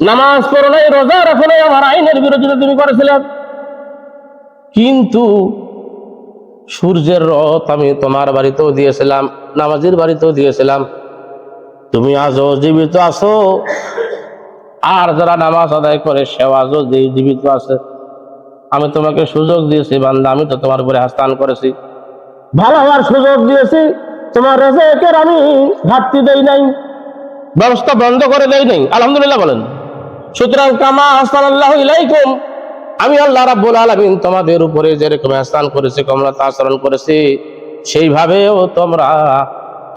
নামাজ পড়ো নাই, রোজা রাখো নাই, আমার আইনের বিরোধিতা তুমি করেছিলে। কিন্তু সূর্যের রথ আমি তোমার বাড়িতেও দিয়েছিলাম, নামাজের বাড়িতেও দিয়েছিলাম। তুমি আজও জীবিত আছো। আর যারা নামাজ আদায় করে, সেও আজও জীবিত আছে। আমি তোমাকে সুযোগ দিয়েছি, বান্দা, আমি তো তোমার উপরে হাস্তান করেছি। ভালো হওয়ার সুযোগ দিয়েছি, তোমার রেজেকের আমি ঘাটতি দেই নাই, ব্যবস্থা বন্ধ করে দেই নাই। আলহামদুলিল্লাহ বলেন। সুতরাং কামা হাসান আল্লাহ ইলাইকুম। আমি আল্লাহ রাব্বুল আলামিন তোমাদের উপরে যেরকম আহসান করেছি, কমলতা আচরণ করেছি, সেইভাবেও তোমরা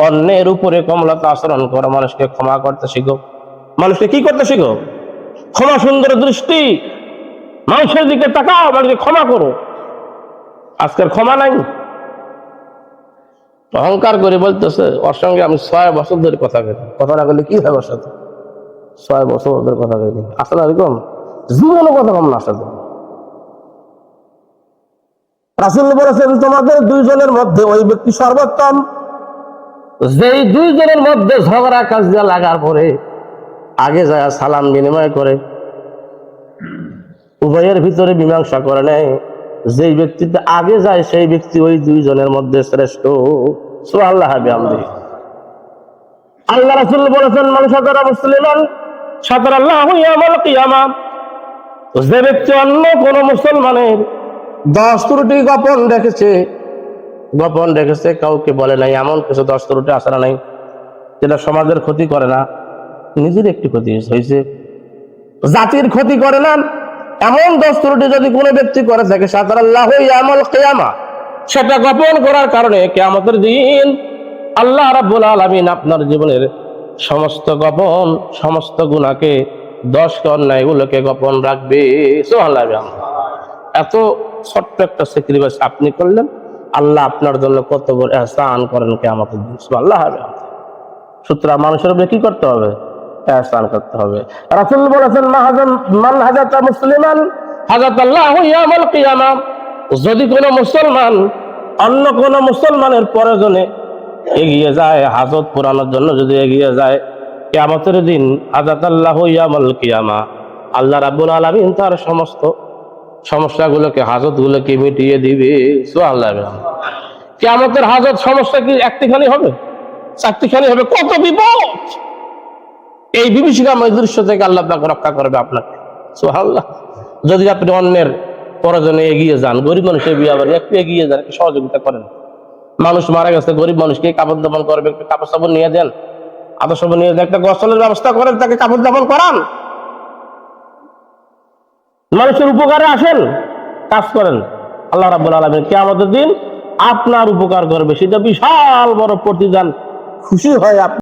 অন্যের উপরে কমলতা আচরণ করো। মানুষকে ক্ষমা করতে শিখো। মানুষকে কি করতে শিখো? ক্ষমা সুন্দর দৃষ্টি। মানুষের দিকে তাকাও, মানুষকে ক্ষমা করো। আজকের ক্ষমা নাই। অহংকার করে বলতেছে, ওর সঙ্গে আমি ছয় বছর ধরে কথা কথা না বললে কি হয় ওর সাথে? ছয় বছর ধরে কথা বলি আসলে এরকম জীবনে কথা কম না রাসুল বলেছেন, তোমাদের দুইজনের মধ্যে ওই ব্যক্তি সর্বোত্তম। যেই দুইজনের মধ্যে ঝগড়া কাজিয়া লাগার পরে আগে যায় সালাম বিনিময় করে, উভয়ের ভিতরে মীমাংসা করে নেয়। যেই ব্যক্তিতে আগে যায়, সেই ব্যক্তি ওই দুইজনের মধ্যে শ্রেষ্ঠ। আমদি আল্লাহ রাসূল বলেছেন মান সাতারা মুসলিমান যে ব্যক্তি অন্য কোন মুসলমানের দশ ত্রুটি গোপন রেখেছে গোপন রেখেছে, কাউকে বলে নাই, এমন কিছু দশ ত্রুটি আসা নাই, যেটা সমাজের ক্ষতি করে না, নিজের একটি ক্ষতি হয়েছে। জাতির ক্ষতি করে না, এমন দশ ত্রুটি যদি কোনো ব্যক্তি করে থাকে সাতার আল্লাহ কেয়ামা সেটা গোপন করার কারণে কেয়ামতের দিন আল্লাহ রাব্বুল আলামিন আপনার জীবনের সমস্ত গোপন, সমস্ত গুণাকে দশ অন্যায়গুলোকে গোপন রাখবে। এত ছোট্ট একটা স্যাক্রিফাইস আপনি করলেন, আল্লাহ আপনার জন্য কত বড় এহসান করেন কেয়ামতের দিন। সুবহানাল্লাহ সুতরাং মানুষের উপরে কি করতে হবে? এহসান করতে হবে। রাসূল বলেছেন মান হাজাতা মুসলিমান হাজাত আল্লাহ যদি কোনো মুসলমান, অন্য কোন মুসলমানের প্রয়োজনে এগিয়ে যায়, হাজত পুরানোর জন্য যদি এগিয়ে যায়, কেয়ামতের দিন হাজাত আল্লাহ ইয়ামাল কিয়ামা। আল্লাহ রাব্বুল আলামিন তার সমস্ত সমস্যাগুলোকে, হাজতগুলোকে মিটিয়ে দিবে। কিয়ামতের হাজত সমস্যা কি একটিখানি হবে? চারটিখানি হবে। কত বিপদ! এই বিভীষিকাময় দৃশ্য থেকে আল্লাহ আপনাকে রক্ষা করবে আপনাকে। সুবহানাল্লাহ। যদি আপনি অন্যের প্রয়োজনে এগিয়ে যান, গরিব মানুষের বিয়ে আবার একটু এগিয়ে যান সহযোগিতা করেন। মানুষ মারা গেছে, গরিব মানুষকে কাপড় দাপন করবে, একটু কাপড় চাপড় নিয়ে দেন। আদর নিয়ে দেন, একটা গসলের ব্যবস্থা করেন, তাকে কাপড় দাপন করান। মানুষের উপকারে আসেন, কাজ করেন। আল্লাহ রাবুল আলমের কে আমাদের দিন আপনার উপকার করবে। সেটা বিশাল বড় প্রতিদান। খুশি হয় আপনি